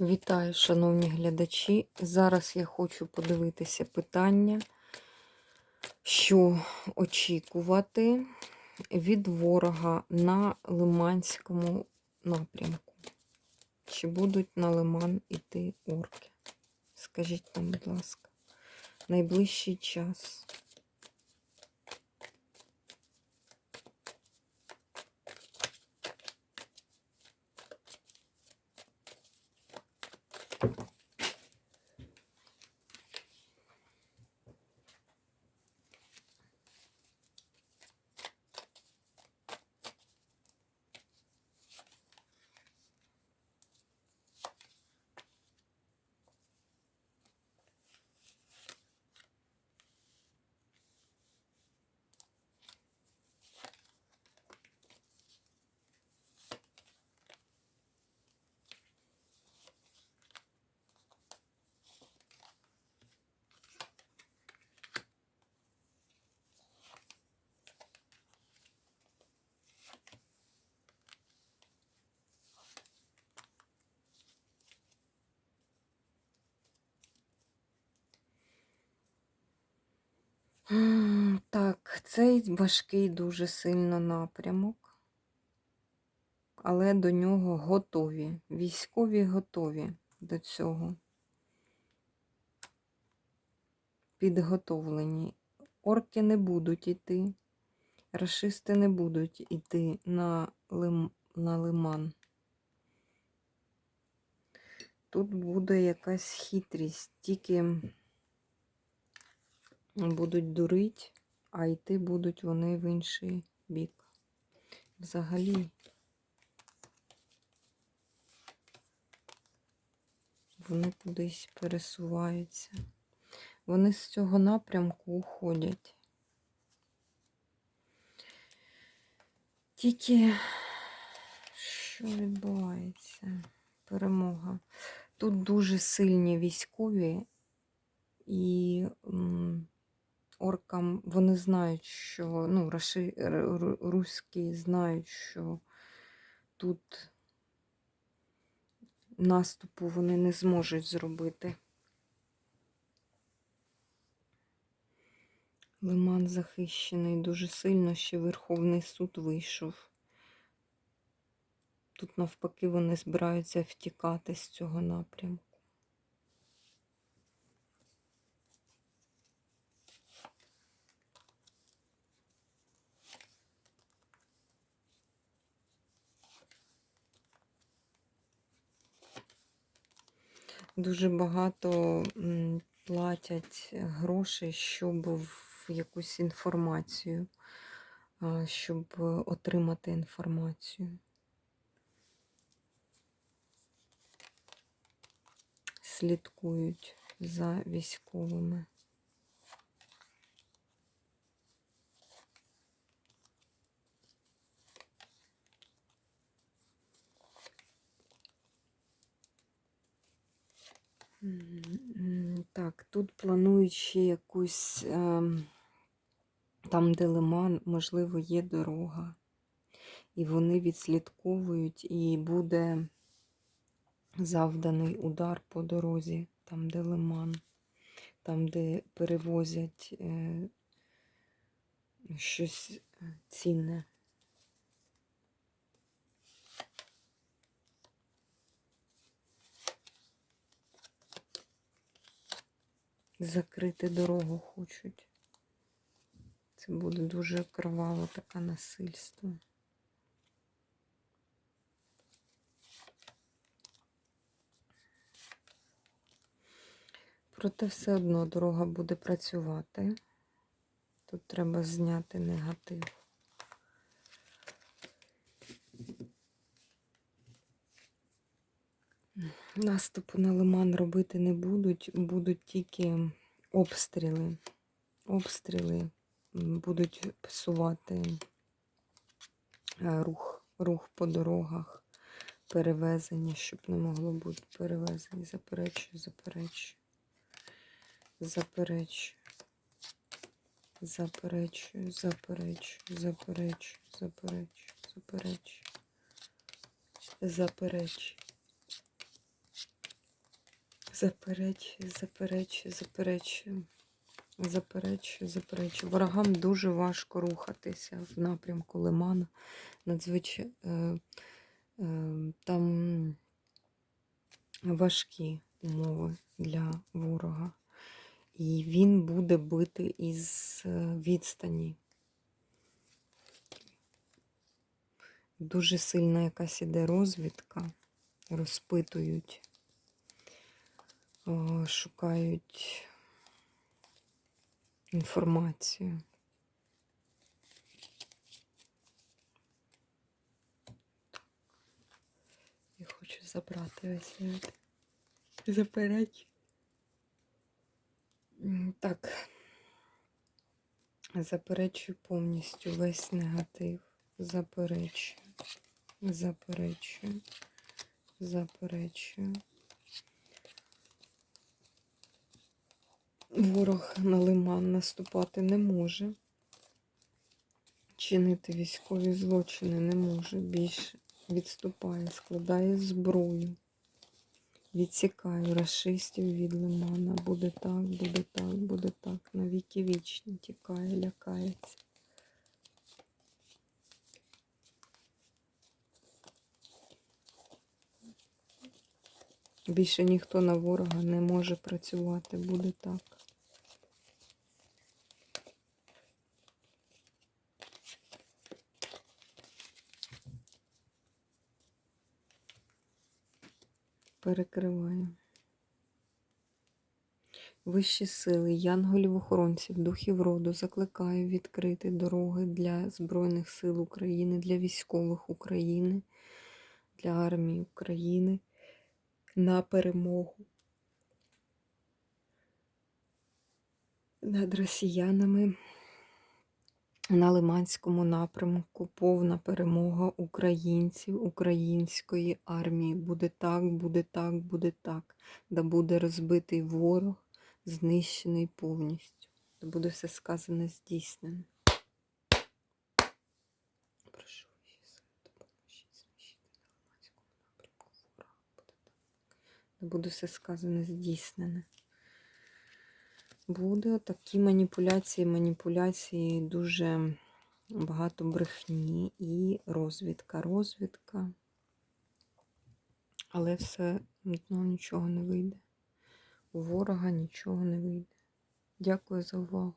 Вітаю, шановні глядачі. Зараз я хочу подивитися питання, що очікувати від ворога на Лиманському напрямку. Чи будуть на Лиман іти орки? Скажіть нам, будь ласка, найближчий час. Так, цей важкий дуже сильно напрямок, але до нього готові. Військові готові до цього. Підготовлені. Орки не будуть іти, рашисти не будуть іти на, лим... на лиман. Тут буде якась хитрість, тільки будуть дурить, а йти будуть вони в інший бік. Взагалі. Вони кудись пересуваються. Вони з цього напрямку уходять. Тільки що відбувається? Перемога. Тут дуже сильні військові, і оркам вони знають, що ну, раши, руські знають, що тут наступу вони не зможуть зробити. Лиман захищений дуже сильно, ще Верховний суд вийшов. Тут навпаки вони збираються втікати з цього напрямку. Дуже багато платять грошей, щоб в якусь інформацію, щоб отримати інформацію. Слідкують за військовими. Так, тут планують ще якусь, ем, там, де лиман, можливо, є дорога. І вони відслідковують, і буде завданий удар по дорозі, там, де лиман, там, де перевозять е, щось е, цінне. Закрити дорогу хочуть. Це буде дуже кроваве таке насильство. Проте все одно дорога буде працювати. Тут треба зняти негатив. Наступу на лиман робити не будуть, будуть тільки обстріли. Обстріли будуть псувати е, рух, рух по дорогах, перевезення, щоб не могло бути перевезення. Заперечую, заперечую. Заперечую. Заперечую, заперечую, заперечую, заперечую, заперечую. Заперечую. Заперечую, заперечую, заперечую. Заперечую, заперечую. Ворогам дуже важко рухатися в напрямку Лимана. Надзвичайно е, е, там важкі умови для ворога. І він буде бити із е, відстані. Дуже сильна якась іде розвідка, розпитують, шукають інформацію. Я хочу забрати весь світ. Заперечу. Так. Заперечую повністю весь негатив. Заперечую. Заперечую. Заперечую. Ворог на лиман наступати не може. Чинити військові злочини не може. Більше відступає, складає зброю. Відсікаю расистів від лимана. Буде так, буде так, буде так. На віки вічні тікає, лякається. Більше ніхто на ворога не може працювати. Буде так. Перекриваю. Вищі сили, янголів-охоронців, духів роду закликаю відкрити дороги для Збройних сил України, для військових України, для армії України на перемогу над росіянами на Лиманському напрямку. Повна перемога українців, української армії. Буде так, буде так, буде так. Да буде розбитий ворог, знищений повністю. Да буде все сказане здійснене. Прошу. Да буде все сказане здійснене. Буде такі маніпуляції, маніпуляції, дуже багато брехні і розвідка, розвідка. Але все одно нічого не вийде. У ворога нічого не вийде. Дякую за увагу.